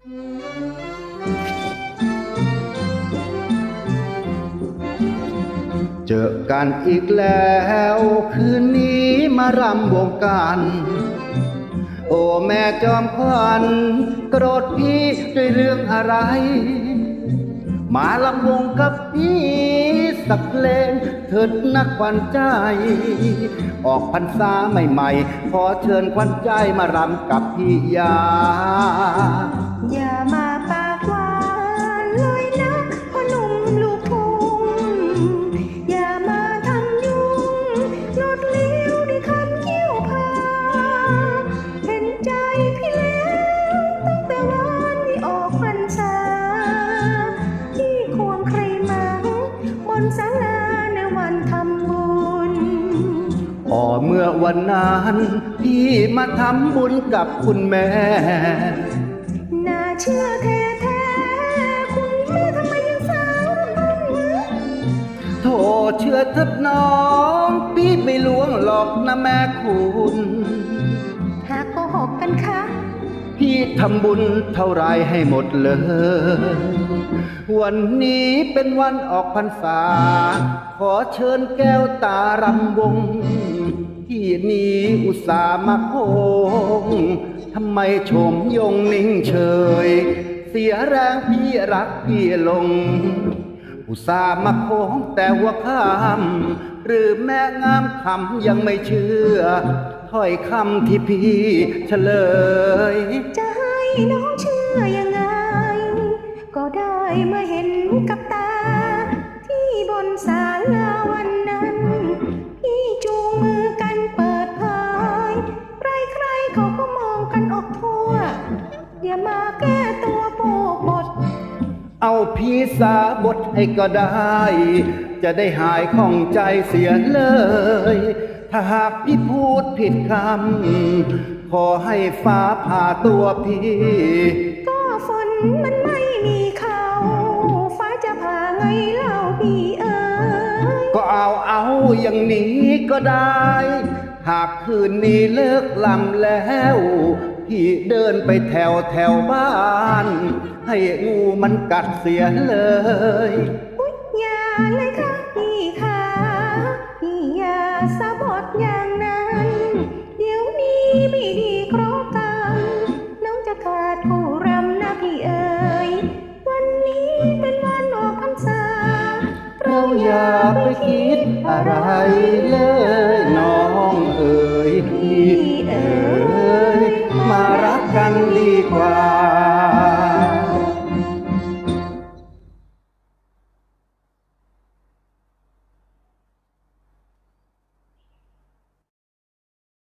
เจอกันอีกแล้ว คืนนี้มารำวงกันโอ้แม่จอมขวัญโกรธพี่ด้วยเรื่องอะไร มาลำวงกับพี่สักเพลงเถิดนักขวัญใจ ออกพรรษาใหม่ๆ ขอเชิญขวัญใจมารำกับพี่ยา อ๋อเมื่อวันนั้นพี่มาทำบุญกับคุณแม่ น่าเชื่อแท้แท้ๆคุณแม่ทำไมยังสาวรำพันนะโทษเชื่อเถิดน้อง พี่ไม่ลวงหรอกนะแม่คุณ หากโกหกกันคะพี่ทำบุญเท่าไรให้หมดเลย วันนี้เป็นวันออกพรรษา ขอเชิญแก้วตารำวง ที่นี้อุตส่าห์มาโคงทำไมชมยงนิ่งเฉย เสียแรงพี่รักพี่ลง อุตส่าห์มาโค้งแต่ว่าคำหรือแม่งามคำยังไม่เชื่อถ้อยคำที่พี่เฉลย จะให้น้องเชื่อยังไง ก็ได้เมื่อเห็นกับ อย่ามาแก้ตัวโปกบท เอาพี่สาบทให้ก็ได้ จะได้หายข้องใจเสียเลย ถ้าหากพี่พูดผิดคำ ขอให้ฟ้าผ่าตัวพี่ ก็ฝนมันไม่มีเขาฟ้าจะผ่าไงเล่าพี่เอ๋ยก็เอาเอาอย่างนี้ก็ได้ หากคืนนี้เลิกลำแล้ว พี่เดินไปแถวแถวบ้าน ให้งูมันกัดเสียเลยอุ๊ยอย่าเลยค่ะพี่ค่ะพี่อย่าสะบดอย่างนั้น เดี๋ยวนี้ไม่ดีครบกันน้องจะขาดผู้รำนะพี่เอ๋ยวันนี้เป็นวันออกพรรษาเราอย่าไปคิดอะไรเลยันดีกว่า